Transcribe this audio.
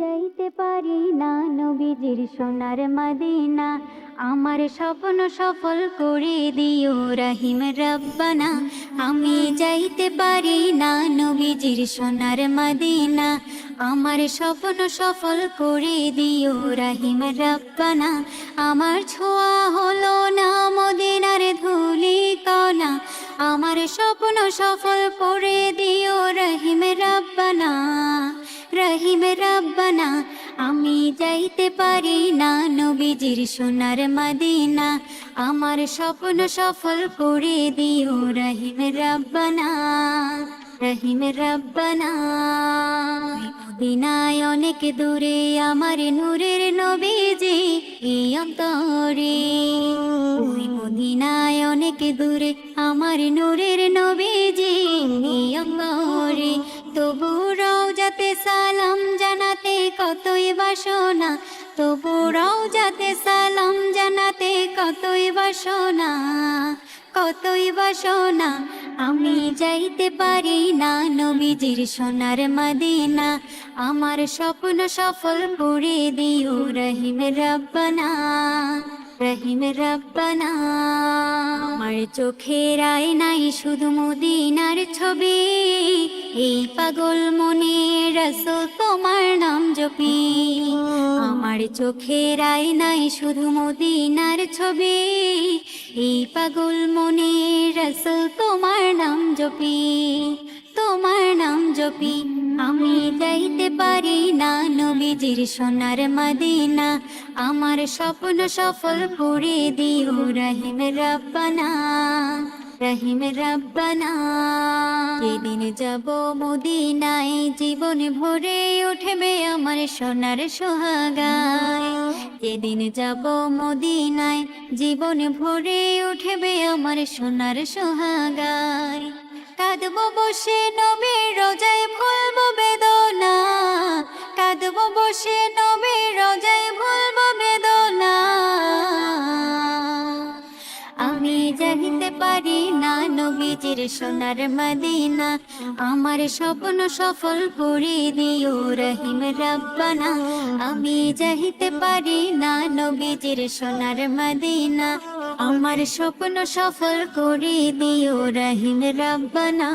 যাইতে পারি না, নবীজির সোনার মদিনা। আমার স্বপ্ন সফল করে দিও রাহিম রব্বানা। আমি যাইতে পারি না, নবীজির সোনার মদিনা। আমার স্বপ্ন সফল করে দিও রাহিম রব্বানা। আমার ছোঁয়া হলো না মদিনার ধুলি কণা আমার স্বপ্ন সফল করে দিও রহিম রব্বানা। রহিম রব্বানা, আমি যাইতে পারি না নবীজির সোনার মদিনা। আমার স্বপ্ন সফল করে দিও রহিম রব্বানা রহিম রব্বানা। মদিনায় অনেক দূরে আমার নূরের নবীজি, এই অন্তরে। ওই মদিনায় অনেক দূরে আমার নূরের নবীজি বাসনা তবু যাতে সালাম জানাতে কতই বাসনা কতই বাসনা। আমি যাইতে পারি না নবীজির সোনার মদিনা, আমার স্বপ্ন সফল করে দিও রহিম রব্বানা রহিম রব্বানা। চোখের নাই শুধু মদিনার ছবি। এই পাগল মনে রসো তোমার নাম জপি। আমার চোখের নাই শুধু মদিনার ছবি। এই পাগল মনে রসো তোমার নাম জপি। তোমার নাম জপি। আমি যাইতে পারি না, নবীজির সোনার মদিনা। আমার স্বপ্ন সফল করে দিও রহিম রব্বানা রহিম রব্বানা। যেদিন যাব মদিনায় জীবন ভরে উঠবে আমার সোনার সোহাগায়। যেদিন যাব মদিনায় জীবন ভরে উঠবে আমার সোনার সোহাগায়। কাঁদবো বসে নবীর রোজায় ভুলবো নবীজির সোনার মদিনা, আমার স্বপ্ন সফল করে দিও রহিম রব্বানা। আমি যাইতে পারি না নবীজির সোনার মদিনা, আমার স্বপ্ন সফল করে দিও রহিম রব্বানা।